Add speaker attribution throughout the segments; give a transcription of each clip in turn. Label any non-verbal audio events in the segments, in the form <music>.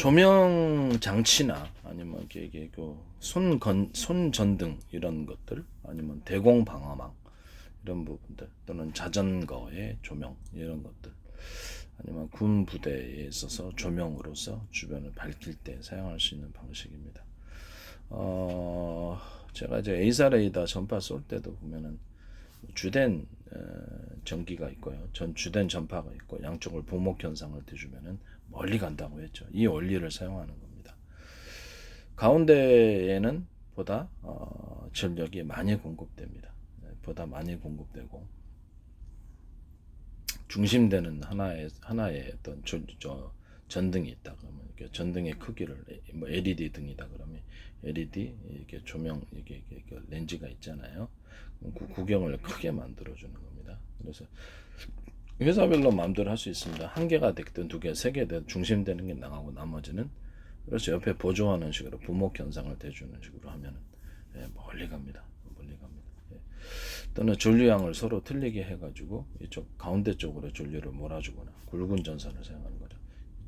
Speaker 1: 조명 장치나 아니면 이게, 이게 그 손건 손전등 이런 것들 아니면 대공 방어망 이런 부분들 또는 자전거의 조명 이런 것들 아니면 군 부대에 있어서 조명으로서 주변을 밝힐 때 사용할 수 있는 방식입니다. 어, 제가 이제 에이사 레이더 전파 쏠 때도 보면은 주된 어, 전기가 있고요. 전 주된 전파가 있고 양쪽을 부목 현상을 대주면은 멀리 간다고 했죠. 이 원리를 사용하는 겁니다. 가운데에는 보다 어, 전력이 많이 공급됩니다. 네, 보다 많이 공급되고 중심되는 하나의 하나의 어떤 저, 저 전등이 있다 그러면 이렇게 전등의 크기를 뭐 LED 등이다 그러면 LED 이렇게 조명 이게, 이게, 렌즈가 있잖아요. 그 구경을 크게 만들어 주는 겁니다. 그래서 회사별로 마음대로 할 수 있습니다. 한 개가 됐든 두 개, 세개 되든 중심되는 게 나가고 나머지는 그래서 옆에 보조하는 식으로 부목 현상을 대주는 식으로 하면은 예, 멀리 갑니다. 멀리 갑니다. 예. 또는 전류양을 서로 틀리게 해가지고 이쪽 가운데 쪽으로 전류를 몰아주거나 굵은 전선을 사용하는. 이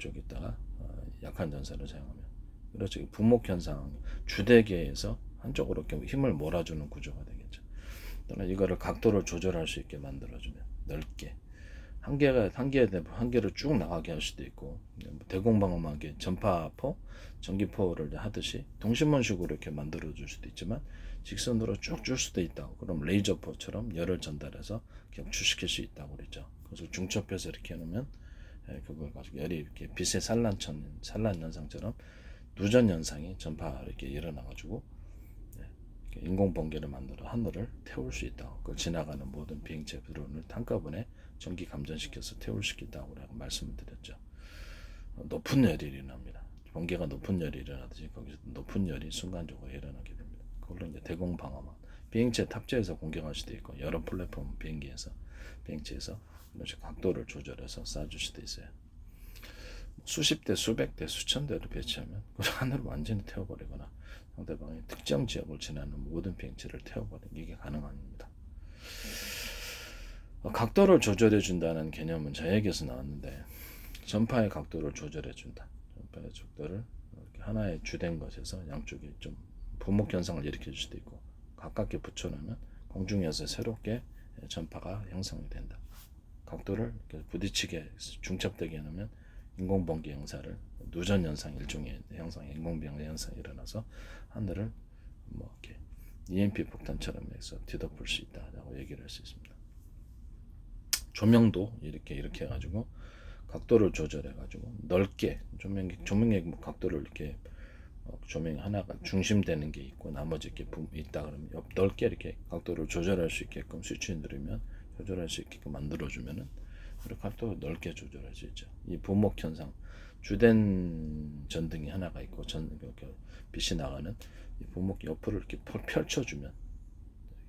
Speaker 1: 쪽에다가 어, 약한 전선을 사용하면 그렇죠. 부목 현상 주대계에서 한쪽으로 이렇게 힘을 몰아주는 구조가 되겠죠. 또는 이거를 각도를 조절할 수 있게 만들어주면 넓게 한 개가 한 개에 한 개를 쭉 나가게 할 수도 있고 뭐 대공방어막에 전파포, 전기포를 하듯이 동심원식으로 이렇게 만들어 줄 수도 있지만 직선으로 쭉 줄 수도 있다고. 그럼 레이저포처럼 열을 전달해서 격추시킬 수 있다고 그랬죠. 그래서 중첩해서 이렇게 해놓으면 예, 그걸 가지고 열이 이렇게 빛의 산란천 산란 현상처럼 누전 현상이 전파 이렇게 일어나 가지고 예, 인공 번개를 만들어 하늘을 태울 수 있다. 그 지나가는 모든 비행체 드론을 한꺼번에 전기 감전시켜서 태울 수 있다고 말씀을 드렸죠. 어, 높은 열이 일어납니다. 번개가 높은 열이 일어나듯이 거기서 높은 열이 순간적으로 일어나게 됩니다. 그걸로 이제 대공 방어망 비행체 탑재해서 공격할 수도 있고 여러 플랫폼 비행기에서 비행체에서 이런 식으로 각도를 조절해서 쏴줄 수도 있어요. 수십 대, 수백 대, 수천 대를 배치하면 그 하늘을 완전히 태워버리거나 상대방의 특정 지역을 지나는 모든 비행체를 태워버리는 게 가능합니다. 어, 각도를 조절해 준다는 개념은 저에게서 나왔는데 전파의 각도를 조절해 준다. 전파의 속도를 하나의 주된 것에서 양쪽에 좀 부목 현상을 일으켜 줄 수도 있고 가깝게 붙여놓으면 공중에서 새롭게 전파가 형성이 된다. 각도를 부딪히게 중첩되게 해놓으면 인공번개 형사를 누전 현상 일종의 형상, 인공번개 현상이 일어나서 하늘을 뭐 이렇게 EMP 폭탄처럼 해서 뒤덮을 수 있다라고 얘기를 할 수 있습니다. 조명도 이렇게 이렇게 해가지고 각도를 조절해가지고 넓게 조명 조명의 뭐 각도를 이렇게 어, 조명 하나가 중심되는 게 있고 나머지 이렇게 붐 있다 그러면 옆 넓게 이렇게 각도를 조절할 수 있게끔 스위치 누르면 조절할 수 있게끔 만들어주면은 이렇게 각도 넓게 조절할 수 있죠. 이 부목 현상 주된 전등이 하나가 있고 전 이렇게 빛이 나가는 이 부목 옆으로 이렇게 펼- 펼쳐주면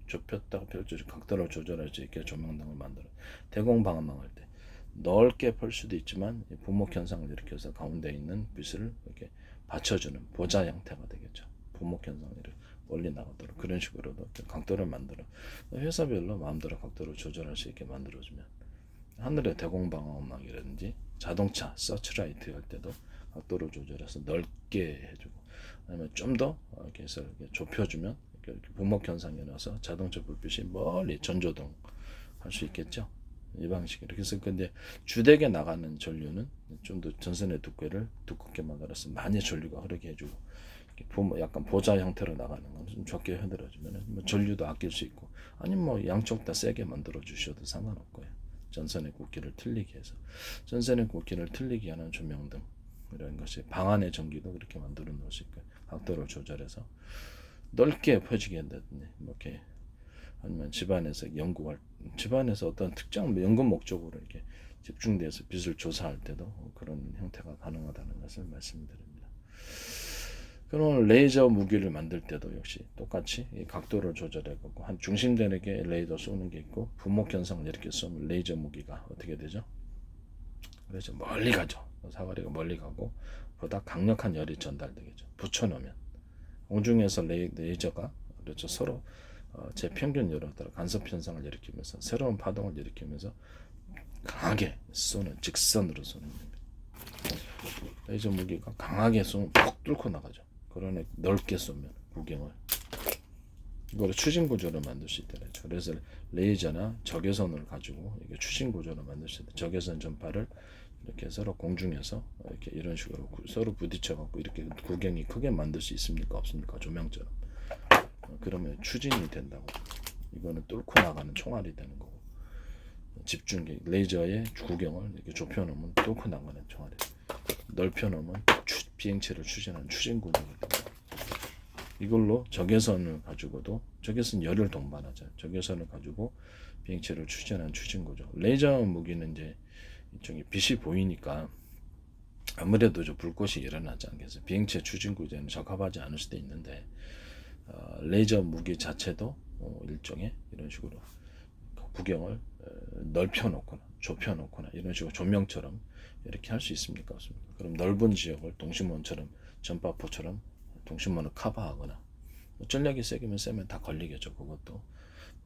Speaker 1: 좁혔다가 펼쳐주 각도를 조절할 수 있게 조명등을 만들어 대공 방어망 할 때 넓게 펼 수도 있지만 이 부목 현상을 일으켜서 가운데 있는 빛을 이렇게 받쳐주는 보자 형태가 되겠죠. 부목 현상을 멀리 나가도록 그런 식으로도 각도를 만들어 회사별로 마음대로 각도를 조절할 수 있게 만들어주면 하늘의 대공 방어망이라든지 자동차 서치라이트 할 때도 각도를 조절해서 넓게 해주고 아니면 좀 더 이렇게 해서 이렇게 좁혀주면 이렇게 부목 현상이 나서 자동차 불빛이 멀리 전조등 할 수 있겠죠. 이 방식으로 그래서 근데 주택에 나가는 전류는 좀 더 전선의 두께를 두껍게 만들어서 많이 전류가 흐르게 해주고 이렇게 보- 약간 보자 형태로 나가는 건 좀 적게 흔들어주면 뭐 전류도 아낄 수 있고 아니면 뭐 양쪽 다 세게 만들어 주셔도 상관없고요. 전선의 굵기를 틀리게 해서 전선의 굵기를 틀리게 하는 조명등 이런 것이 방 안의 전기도 그렇게 만들어 놓을 수 있고 각도를 조절해서 넓게 펴지게 한다든지 뭐 이렇게 아니면 집안에서 연구할 집안에서 어떤 특정 연구 목적으로 이렇게 집중돼서 빛을 조사할 때도 그런 형태가 가능하다는 것을 말씀드립니다. 그럼 레이저 무기를 만들 때도 역시 똑같이 이 각도를 조절해갖고 한 중심되게 레이저 쏘는 게 있고 부목 현상을 이렇게 쏘면 레이저 무기가 어떻게 되죠? 그래서 멀리 가죠. 사거리가 멀리 가고 보다 강력한 열이 전달되겠죠. 붙여놓으면 공중에서 레이, 레이저가 그렇죠 서로 어, 제 평균열에 따라 간섭 현상을 일으키면서 새로운 파동을 일으키면서 강하게 쏘는 직선으로 쏘는. 레이저 무기가 강하게 쏘면 퍽 뚫고 나가죠. 그러네 넓게 쏘면 구경을 이거를 추진 구조로 만들 수 있더라죠. 그래서 레이저나 적외선을 가지고 이게 추진 구조로 만들 수 있다. 적외선 전파를 이렇게 서로 공중에서 이렇게 이런 식으로 구- 서로 부딪혀 갖고 이렇게 구경이 크게 만들 수 있습니까? 없습니까? 조명처럼. 어, 그러면 추진이 된다고. 이거는 뚫고 나가는 총알이 되는 거고. 집중기 레이저의 구경을 이렇게 좁혀 놓으면 뚫고 나가는 총알이. 넓혀 놓으면 추- 비행체를 추진하는 추진 구조가 됩니다. 이걸로 적외선을 가지고도 적외선 열을 동반하죠. 적외선을 가지고 비행체를 추진하는 추진 구조. 레이저 무기는 이제 이쪽에 빛이 보이니까 아무래도 저 불꽃이 일어나지 않겠어요. 비행체 추진 구조에는 적합하지 않을 수도 있는데 어, 레이저 무기 자체도 어, 일종의 이런 식으로 구경을 어, 넓혀 놓거나 좁혀 놓거나 이런 식으로 조명처럼 이렇게 할 수 있습니까? 없습니까? 그럼 넓은 지역을 동심원처럼 전파포처럼 동심원을 커버하거나 뭐 전력이 세기면 세면 다 걸리겠죠. 그것도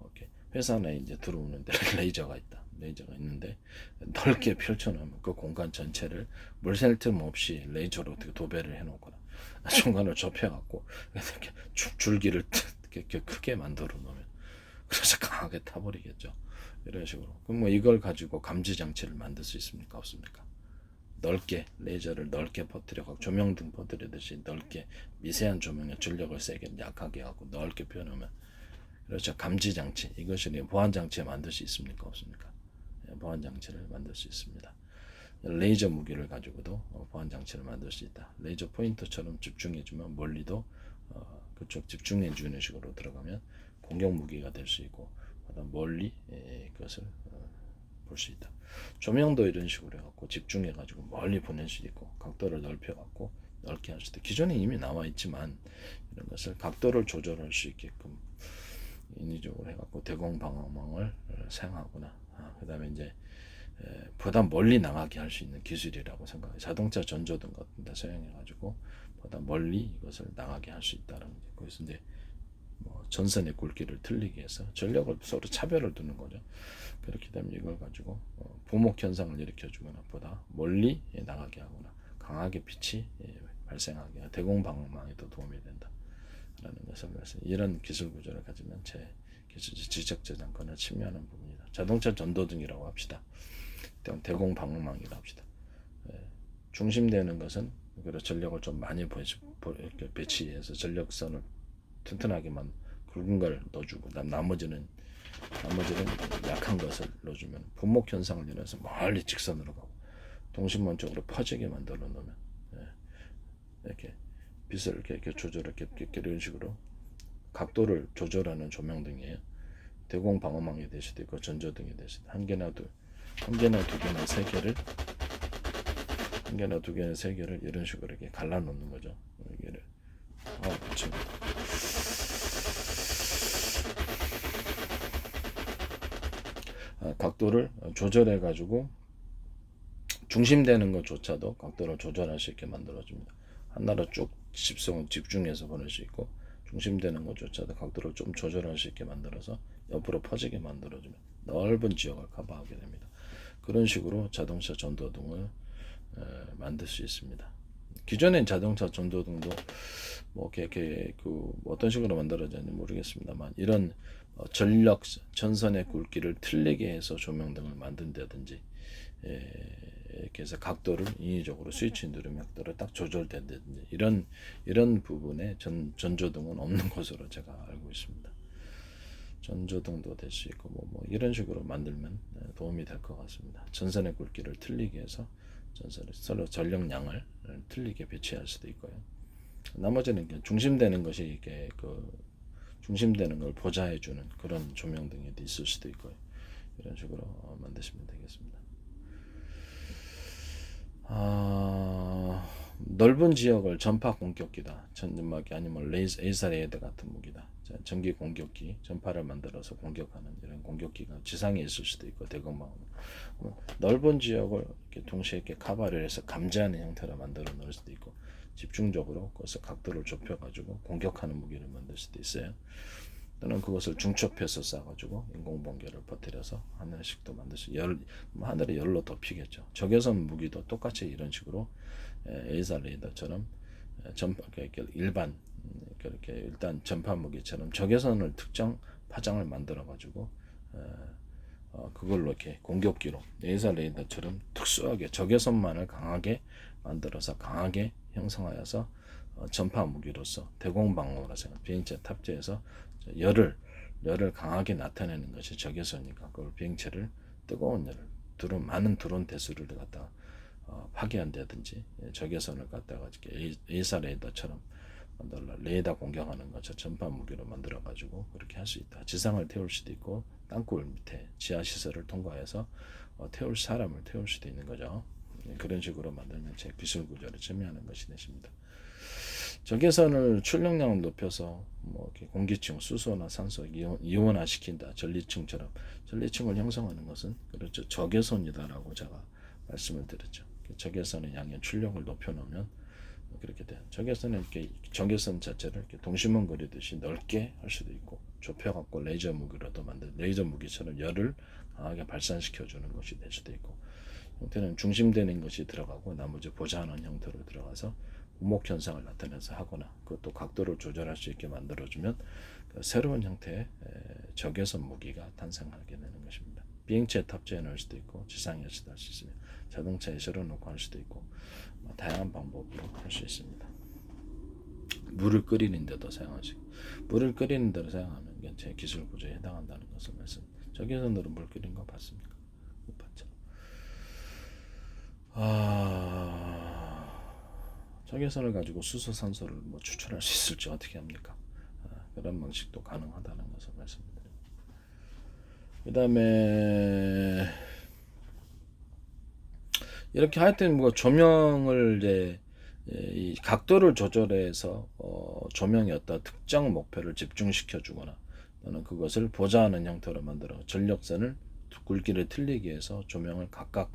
Speaker 1: 이렇게 회사 내에 이제 들어오는 데 <laughs> 레이저가 있다. 레이저가 있는데 넓게 <laughs> 펼쳐놓으면 그 공간 전체를 물샐 틈 없이 레이저로 어떻게 도배를 해놓거나 <laughs> 중간을 좁혀갖고 이렇게 줄- 줄기를 <laughs> 이렇게 크게 만들어 놓으면 그래서 강하게 타버리겠죠. 이런 식으로. 그럼 뭐 이걸 가지고 감지 장치를 만들 수 있습니까? 없습니까? 넓게 레이저를 넓게 퍼뜨려갖고 조명등 퍼뜨리듯이 넓게 미세한 조명의 전력을 세게 약하게 하고 넓게 펴놓으면 그렇죠 감지 장치 이것을 보안 장치에 만들 수 있습니까 없습니까 예, 보안 장치를 만들 수 있습니다 레이저 무기를 가지고도 어, 보안 장치를 만들 수 있다 레이저 포인터처럼 집중해주면 멀리도 어, 그쪽 집중해주는 식으로 들어가면 공격 무기가 될 수 있고 멀리 예, 그것을 볼 수 있다. 조명도 이런 식으로 해갖고 집중해가지고 멀리 보낼 수도 있고 각도를 넓혀갖고 넓게 할 수도 있고 기존에 이미 나와 있지만 이런 것을 각도를 조절할 수 있게끔 인위적으로 해갖고 대공 방어망을 사용하거나 아, 그 다음에 이제 에, 보다 멀리 나가게 할 수 있는 기술이라고 생각해요. 자동차 전조등 같은 데 사용해가지고 보다 멀리 이것을 나가게 할 수 있다는 게 그래서 이제 뭐 전선의 굵기를 틀리게 해서 전력을 서로 차별을 두는 거죠. 그렇기 때문에 이걸 가지고 어, 보목 현상을 일으켜주거나 보다 멀리 예, 나가게 하거나 강하게 빛이 예, 발생하게 대공 방어망에도 도움이 된다라는 것을 말씀. 이런 기술 구조를 가지면 제 기술 지적 저작권을 침해하는 부분이다. 자동차 전도등이라고 합시다. 대- 대공 방어망이라고 합시다. 예, 중심되는 것은 그런 전력을 좀 많이 배치해서 전력선을 튼튼하게만 굵은 걸 넣어주고 남- 나머지는 나머지는 약한 것을 넣어주면 분목 현상을 일어나서 멀리 직선으로 가고 동심원 쪽으로 퍼지게 만들어 놓으면 예, 이렇게 빛을 이렇게, 이렇게 조절 이렇게, 이렇게 이런 식으로 각도를 조절하는 조명등이에요. 대공 방어망이 될 수도 있고 전조등이 될 수도 한 개나 두, 한 개나 두 개나 세 개를 한 개나 두 개나 세 개를 이런 식으로 이렇게 갈라 놓는 거죠. 여기를 아, 그렇죠. 아, 각도를 조절해 가지고 중심되는 것조차도 각도를 조절할 수 있게 만들어 줍니다. 하나로 쭉 집성을 집중해서 보낼 수 있고 중심되는 것조차도 각도를 좀 조절할 수 있게 만들어서 옆으로 퍼지게 만들어 주면 넓은 지역을 커버하게 됩니다. 그런 식으로 자동차 전도등을 에, 만들 수 있습니다. 기존엔 자동차 전도등도 뭐 이렇게 그 어떤 식으로 만들어졌는지 모르겠습니다만 이런 어, 전력 전선의 굵기를 틀리게 해서 조명등을 만든다든지 해서 각도를 인위적으로 스위치 누르면 각도를 딱 조절된다든지 이런 이런 부분에 전 전조등은 없는 <laughs> 것으로 제가 알고 있습니다. 전조등도 될 수 있고 뭐, 뭐 이런 식으로 만들면 에, 도움이 될 것 같습니다. 전선의 굵기를 틀리게 해서 전선을 서로 전력량을 틀리게 배치할 수도 있고요. 나머지는 그냥 중심되는 것이 이게 그 중심되는 걸 보좌해주는 그런 조명등이 있을 수도 있고요. 이런 식으로 어, 만드시면 되겠습니다. 아, 넓은 지역을 전파 공격기다. 전막이 아니면 레이저 에이사 레이더 같은 무기다. 자, 전기 공격기, 전파를 만들어서 공격하는 이런 공격기가 지상에 있을 수도 있고 대공망. 뭐, 넓은 지역을 이렇게 동시에 이렇게 카바를 해서 감지하는 형태로 만들어 놓을 수도 있고 집중적으로 그래서 각도를 좁혀 가지고 공격하는 무기를 만들 수도 있어요. 또는 그것을 중첩해서 쏴가지고 인공 번개를 퍼뜨려서 하늘식도 만들 수 열, 뭐 하늘에 열로 덮이겠죠. 적외선 무기도 똑같이 이런 식으로 에이사 레이더처럼 에, 전파 이렇게 일반 음, 이렇게 일단 전파 무기처럼 적외선을 특정 파장을 만들어 가지고 어, 그걸로 이렇게 공격기로 레이저 레이더처럼 특수하게 적외선만을 강하게 만들어서 강하게 형성하여서 어, 전파 무기로서 대공방어라 생각 비행체 탑재해서 저 열을 열을 강하게 나타내는 것이 적외선이니까 그걸 비행체를 뜨거운 열을 드론 많은 드론 대수를 갖다가 어, 파괴한다든지 예, 적외선을 갖다가 이렇게 에이- 에이사 레이더처럼 레이더 공격하는 것을 전파 무기로 만들어 가지고 그렇게 할 수 있다. 지상을 태울 수도 있고 땅굴 밑에 지하 시설을 통과해서 어, 태울 사람을 태울 수도 있는 거죠. 예, 그런 식으로 만들면 제 기술 구조를 증명하는 것이 되십니다. 적외선을 출력량을 높여서 뭐 이렇게 공기층, 수소나 산소 이온, 이온 화 시킨다. 전리층처럼 전리층을 형성하는 것은 그렇죠. 적외선이다라고 제가 말씀을 드렸죠. 적외선의 양의 출력을 높여놓으면 그렇게 돼요. 적외선은 이렇게 적외선 자체를 이렇게 동심원 그리듯이 넓게 할 수도 있고 좁혀갖고 레이저 무기로도 만든 레이저 무기처럼 열을 강하게 발산시켜주는 것이 될 수도 있고 형태는 중심되는 것이 들어가고 나머지 보좌하는 형태로 들어가서 우목 현상을 나타내서 하거나 그것도 각도를 조절할 수 있게 만들어주면 그 새로운 형태의 에, 적외선 무기가 탄생하게 되는 것입니다. 비행체에 탑재해 놓을 수도 있고 지상에서도 할 수 있으며 자동차에 실어 놓고 할 수도 있고 뭐 다양한 방법으로 할 수 있습니다. 물을 끓이는 데도 있고 물을 끓이는 데로 사용하는 게제 기술 구조에 해당한다는 것을 말씀. 적외선으로 물 끓인 거 봤습니까? 못 봤죠. 아, 적외선을 가지고 수소 산소를 뭐 추출할 수 있을지 어떻게 합니까? 아, 그런 방식도 가능하다는 것을 말씀드립니다. 그다음에 이렇게 하여튼 뭐 조명을 이제 예, 이 각도를 조절해서 어, 조명의 어떤 특정 목표를 집중시켜 주거나 또는 그것을 보좌하는 형태로 만들어 전력선을 굵기를 틀리게 해서 조명을 각각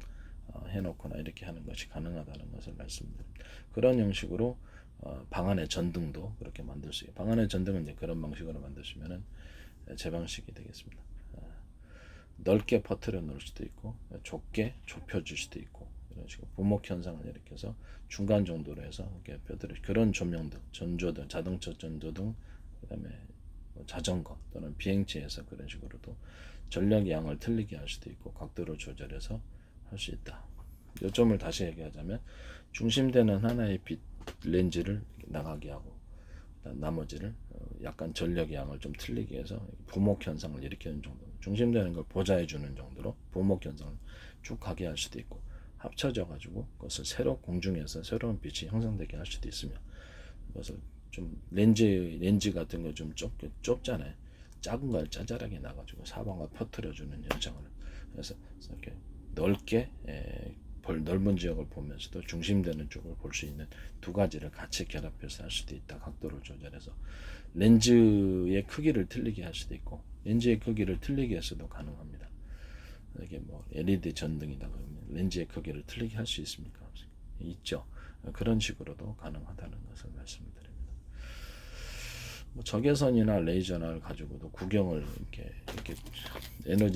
Speaker 1: 어, 해놓거나 이렇게 하는 것이 가능하다는 것을 말씀드립니다. 그런 형식으로 어, 방 안의 전등도 그렇게 만들 수 있어요. 방 안의 전등은 이제 그런 방식으로 만드시면은 제 방식이 되겠습니다. 어, 넓게 퍼뜨려 놓을 수도 있고 좁게 좁혀 줄 수도 있고 이런 식으로 부목 현상을 일으켜서 중간 정도로 해서 이렇게 펴드려 그런 조명등, 전조등, 자동차 전조등, 그다음에 뭐 자전거 또는 비행체에서 그런 식으로도 전력 양을 틀리게 할 수도 있고 각도를 조절해서 할 수 있다. 요점을 다시 얘기하자면 중심되는 하나의 빛 렌즈를 나가게 하고 나머지를 어, 약간 전력 양을 좀 틀리게 해서 부목 현상을 일으키는 정도. 중심되는 걸 보좌해 주는 정도로 부목 현상을 쭉 가게 할 수도 있고 합쳐져 가지고 그것을 새로 공중에서 새로운 빛이 형성되게 할 수도 있으며 그것을 좀 렌즈 렌즈 같은 거 좀 좁, 좁잖아요. 작은 걸 짜잘하게 나가지고 사방을 퍼뜨려주는 현상을 그래서 이렇게 넓게 에, 볼 넓은 지역을 보면서도 중심되는 쪽을 볼 수 있는 두 가지를 같이 결합해서 할 수도 있다. 각도를 조절해서 렌즈의 크기를 틀리게 할 수도 있고 렌즈의 크기를 틀리게 해서도 가능합니다. 이게 뭐 LED 전등이다 그러면 렌즈의 크기를 틀리게 할 수 있습니까? 있죠. 그런 식으로도 가능하다는 것을 말씀드립니다. 뭐 적외선이나 레이저를 가지고도 구경을 이렇게 이렇게 에너지